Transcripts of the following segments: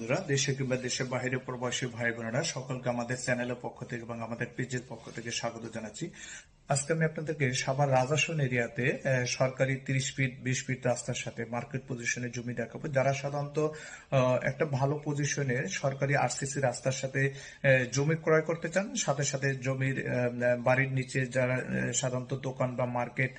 বন্ধুরা, দেশে কিংবা দেশের বাইরে প্রবাসী ভাই বোনেরা সকলকে আমাদের চ্যানেলের পক্ষ থেকে এবং আমাদের পেজের পক্ষ থেকে স্বাগত জানাচ্ছি। আজকে আমি আপনাদেরকে সাভার রাজাসন এরিয়াতে সরকারি তিরিশ ফিট, বিশ ফিট রাস্তার সাথে মার্কেট পজিশনে জমি দেখাবো। যারা সাধারণত একটা ভালো পজিশনে সরকারি আরসিসি রাস্তার সাথে জমি ক্রয় করতে চান, সাথে সাথে জমির বাড়ির নিচে যারা সাধারণত দোকান বা মার্কেট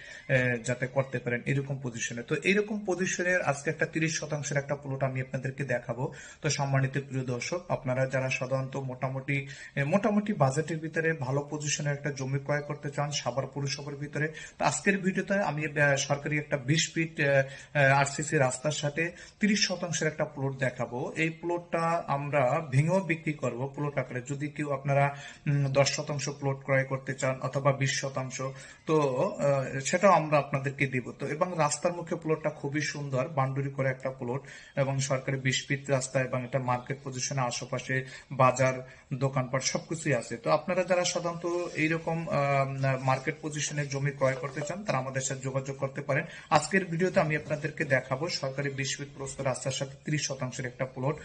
যাতে করতে পারেন, এরকম পজিশনে তো এরকম পজিশনের আজকে একটা তিরিশ শতাংশের একটা প্লট আমি আপনাদেরকে দেখাবো। তো সম্মানিত প্রিয় দর্শক, আপনারা যারা সাধারণত মোটামুটি মোটামুটি বাজেটের ভিতরে ভালো পজিশনের একটা জমি ক্রয় করতে চান সাভার পৌরসভার ভিতরে। তো আজকের ভিডিওতে আমি সরকারি একটা বিশ ফিট আরসিসি রাস্তার সাথে তিরিশ শতাংশের একটা প্লট দেখাবো। এই প্লটটা আমরা ভেঙেও বিক্রি করব প্লট আকারে। যদি কেউ আপনারা দশ শতাংশ প্লট ক্রয় করতে চান অথবা বিশ শতাংশ, তো সেটাও আমরা আপনাদেরকে দিব। তো, এবং রাস্তার মুখে প্লটটা খুবই সুন্দর, বান্ডুরি করে একটা প্লট এবং সরকারি বিশ ফিট রাস্তা এবং এটা মার্কেট পজিশনে আশেপাশে বাজার, দোকানপাট সবকিছুই আছে। তো আপনারা যারা সাধারণত এইরকম মার্কেট পজিশনে জমি ক্রয় করতে চান, তারা আমাদের সাথে যোগাযোগ করতে পারেন। আজকের ভিডিওতে আমি আপনাদেরকে দেখাবো সরকারি বিশ ফিট প্রস্ত রাস্তার সাথে ত্রিশ শতাংশের একটা প্লট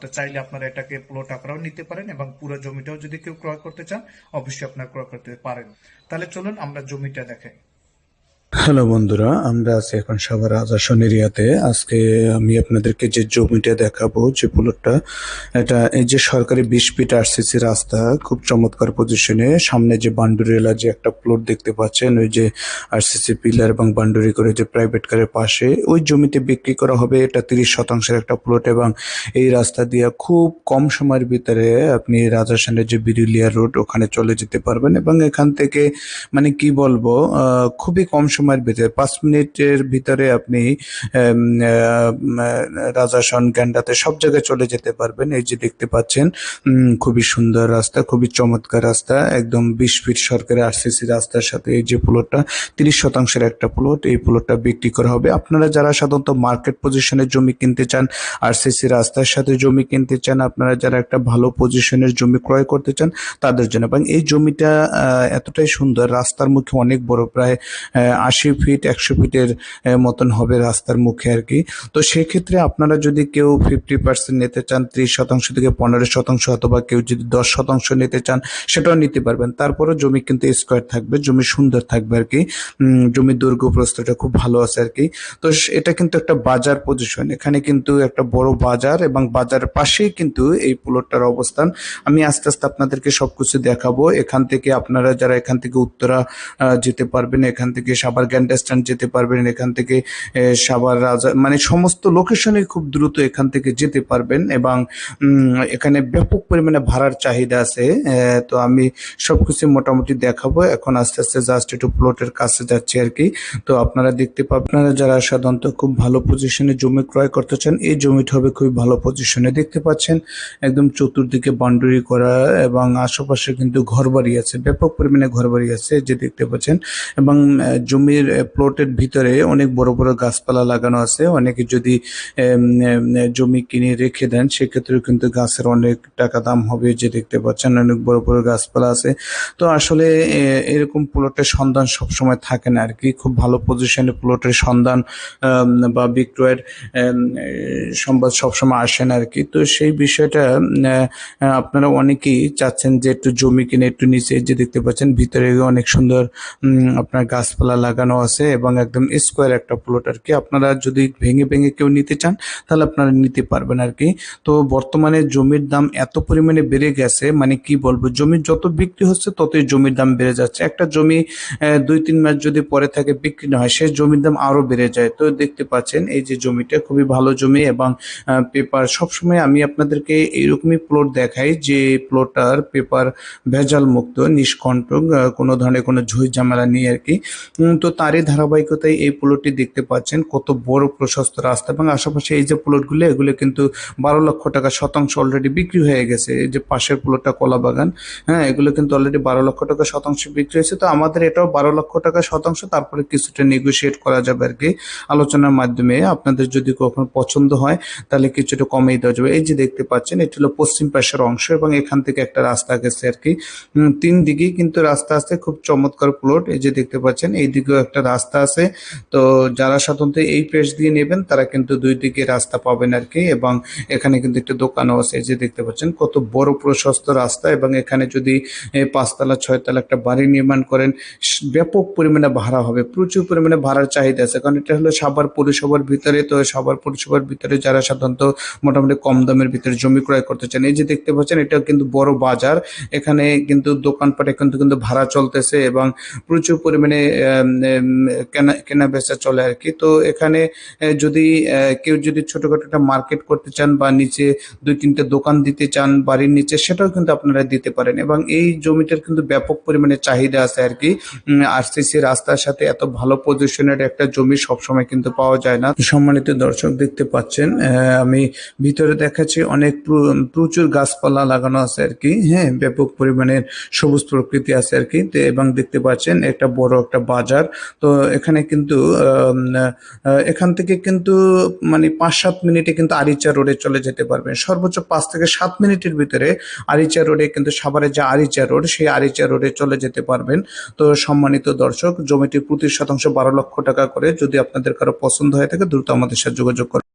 তো চাইলে আপনারা এটাকে প্লট আকারেও নিতে পারেন এবং পুরো জমিটাও যদি কেউ ক্রয় করতে চান, অবশ্যই আপনারা ক্রয় করতে পারেন। তাহলে চলুন আমরা জমিটা দেখাই। হ্যালো বন্ধুরা, আমরা আছি এখন সাভার আজাসন এরিয়াতে আজকে আমি আপনাদেরকে যে জমিটা দেখাবো, যে প্লটটা এটা এই যে সরকারি বিশ ফিট আরসিসি রাস্তা, খুব চমৎকার পজিশনে সামনে যে বান্ডুরিলা যে একটা প্লট দেখতে পাচ্ছেন, ওই যে আরসিসি পিলার এবং বান্ডুরি করে যে প্রাইভেট কারের পাশে, ওই জমিতে বিক্রি করা হবে এটা তিরিশ শতাংশের একটা প্লট এবং এই রাস্তা দিয়ে খুব কম সময়ের ভিতরে আপনি রাজাসানের যে বিরুলিয়া রোড ওখানে চলে যেতে পারবেন এবং এখান থেকে মানে কি বলব খুবই কম সময়ের ভিতরে, পাঁচ মিনিটের ভিতরে আপনি রাজাসন গ্যান্ডাতে সব জায়গায় চলে যেতে পারবেন। এই যে দেখতে পাচ্ছেন খুবই সুন্দর রাস্তা, খুবই চমৎকার রাস্তা, একদম বিশ ফিট সরকারি আরসিসি রাস্তার সাথে এই যে প্লটটা তিরিশ শতাংশের একটা প্লট, এই প্লটটা বিক্রি করা হবে। আপনারা যারা সাধারণত মার্কেট পজিশনে জমি কিনতে চান, আরসিসি রাস্তার সাথে জমি কিনতে চান, আপনারা যারা একটা ভালো পজিশনের জমি ক্রয় করতে চান, তাদের জন্য। এবং এই জমিটা এতটাই সুন্দর, রাস্তার মুখে অনেক বড়, প্রায় আশি ফিট একশো ফিটের মতন হবে রাস্তার মুখে আর কি। তো সেক্ষেত্রে আপনারা যদি কেউ ফিফটি পার্সেন্ট নিতে চান ত্রিশ শতাংশ থেকে পনেরো শতাংশ অথবা কেউ যদি দশ শতাংশ নিতে চান সেটাও নিতে পারবেন। তারপরে জমি কিন্তু স্কোয়ার থাকবে জমি সুন্দর থাকবে আর কি। উম, জমির দৈর্ঘ্য প্রস্তটা খুব ভালো আছে আর কি। তো এটা কিন্তু একটা বাজার পজিশন এখানে কিন্তু একটা বড় বাজার এবং বাজারের পাশেই কিন্তু এই প্লটটার অবস্থান। আমি আস্তে আস্তে আপনাদেরকে সবকিছু দেখাবো। এখান থেকে আপনারা যারা এখান থেকে উত্তরা যেতে পারবেন এখান থেকে সাভার গ্যান্ডা স্ট্যান্ড যেতে পারবেন এখান থেকে সাভার রাজা মানে সমস্ত লোকেশনে খুব দ্রুত এখান থেকে যেতে পারবেন এবং এখানে ব্যাপক পরিমাণে ভাড়ার চাহিদা আছে। তো আমি সবকিছু মোটামুটি দেখাবো। এখন আস্তে আস্তে জাস্ট একটু প্লটের কাছে যাচ্ছি আর কি। তো আপনারা দেখতে পাবেন আপনারা যারা সাধারণত খুব ভালো পজিশনে জমি ক্রয় করতে চান এই জমিটা হবে খুবই ভালো পজিশনে দেখতে পাচ্ছেন। একদম চতুর্দিকে বাউন্ডারি করা এবং আশেপাশে কিন্তু ঘরবাড়ি আছে ব্যাপক পরিমাণে ঘরবাড়ি আছে যে দেখতে পাচ্ছেন। এবং আহ, জমির প্লটের ভিতরে অনেক বড় বড় গাছপালা লাগানো আছে। অনেকে যদি জমি কিনে রেখে দেন, সেক্ষেত্রেও কিন্তু গাছের অনেক টাকা দাম হবে যে দেখতে পাচ্ছেন, অনেক বড় বড় গাছপালা আছে। তো আসলে এরকম প্লটের সন্ধান সবসময় থাকে না আর কি খুব ভালো পজিশনে প্লটের সন্ধান বা বিক্রয়ের সংবাদ সবসময় আসে না আর কি তো সেই বিষয়টা আপনারা অনেকেই চাচ্ছেন যে একটু জমি কিনে একটু নিচে যে দেখতে পাচ্ছেন, ভিতরে অনেক সুন্দর আপনার গাছপালা লাগানো আছে এবং একদম স্কোয়ার একটা প্লট আর কি। আপনারা যদি ভেঙে ভেঙে কেউ নিতে চান তাহলে আপনারা নিতে পারবেন আর কি। তো বর্তমানে জমির দাম এত পরিমাণে বেড়ে গেছে মানে কি বলব জমি যত বিক্রি হচ্ছে ততই জমির দাম বেড়ে যাচ্ছে। একটা জমি দুই তিন মাস যদি পরে থাকে বিক্রি না হয় সেই জমির দাম আরও বেড়ে যায়। তো দেখতে পাচ্ছেন এই যে জমিটা খুবই ভালো জমি এবং পেপার সবসময় আমি আপনাদেরকে এইরকমই প্লট দেখাই যে প্লটার পেপার ভেজাল মুক্ত নিষ্কণ্টক কোনো ধরনের কোনো ঝুঁই ঝামেলা নেই আর কি। উম, তো তারই ধারাবাহিকতায় এই প্লটটি দেখতে পাচ্ছেন। কত বড় প্রশস্ত রাস্তা এবং আশেপাশে এই যে প্লটগুলো এগুলো কিন্তু বারো লক্ষ টাকা শতাংশ অলরেডি বিক্রি হয়ে গেছে। এই যে পাশের প্লটটা কলা বাগান হ্যাঁ এগুলো কিন্তু অলরেডি বারো লক্ষ টাকা শতাংশ বিক্রি হয়েছে। তো আমাদের এটাও বারো লক্ষ টাকা শতাংশ, তারপরে কিছুটা নেগোশিয়েট করা যাবে আর কি আলোচনার মাধ্যমে। আপনাদের যদি কখনো পছন্দ হয়, তাহলে কিছুটা কমিয়ে দেওয়া যাবে। এই যে দেখতে পাচ্ছেন, এটি হলো পশ্চিম পাশের অংশ এবং এখান থেকে একটা রাস্তা গেছে আর কি। তিন দিকেই কিন্তু রাস্তা আসতে খুব চমৎকার প্লট এই যে দেখতে পাচ্ছেন, এইদিকেও একটা রাস্তা আছে। তো যারা সাধারণত এই প্রেস দিয়ে নেবেন, তারা কিন্তু দুই দিকে রাস্তা পাবেন আর কি এবং এখানে কিন্তু একটা দোকানও আছে যে দেখতে পাচ্ছেন। কত বড় প্রশস্ত রাস্তা এবং এখানে যদি পাঁচতলা, ছয়তলা একটা বাড়ি নির্মাণ করেন ব্যাপক পরিমাণে ভাড়া হবে। প্রচুর পরিমাণে ভাড়ার চাহিদা আছে। কারণ এটা হলো সাভার পৌরসভার ভিতরে, তো সাভার পৌরসভার ভিতরে যারা সাধারণত মোটামুটি কম দামের ভিতরে জমি ক্রয় করতে চান, এই যে দেখতে পাচ্ছেন এটা কিন্তু বড় বাজার। এখানে কিন্তু দোকানপাটে কিন্তু কিন্তু ভাড়া চলতেছে এবং প্রচুর পরিমাণে কেনা কেনা বেচা চলে আর কি। তো এখানে যদি কেউ যদি ছোটখাটো একটা মার্কেট করতে চান বা নিচে দুই তিনটে দোকান দিতে চান বাড়ির নিচে, সেটাও কিন্তু আপনারা দিতে পারেন। এবং এই জমিটার কিন্তু ব্যাপক পরিমাণে চাহিদা আছে আর কি। আরসিসি রাস্তার সাথে এত ভালো পজিশনের একটা জমি সবসময় কিন্তু পাওয়া যায় না। সম্মানিত দর্শক দেখতে পাচ্ছেন আমি ভিতরে দেখাচ্ছি অনেক প্র- প্রচুর গাছপালা লাগানো আছে আর কি। হ্যাঁ ব্যাপক পরিমাণের সবুজ প্রকৃতি আছে আর কি। এবং দেখতে পাচ্ছেন একটা বড় একটা বাজার। তো এখানে কিন্তু এখান থেকে কিন্তু মানে পাঁচ সাত মিনিটে কিন্তু আরিচা রোডে চলে যেতে পারবেন। সর্বোচ্চ পাঁচ থেকে সাত মিনিটের ভিতরে আরিচা রোডে কিন্তু সাভারের যে আরিচা রোড, সেই আরিচা রোডে চলে যেতে পারবেন। তো সম্মানিত দর্শক, জমিটি প্রতি শতাংশ বারো লক্ষ টাকা করে। যদি আপনাদের কারও পছন্দ হয়ে থাকে, দ্রুত আমাদের সাথে যোগাযোগ করুন।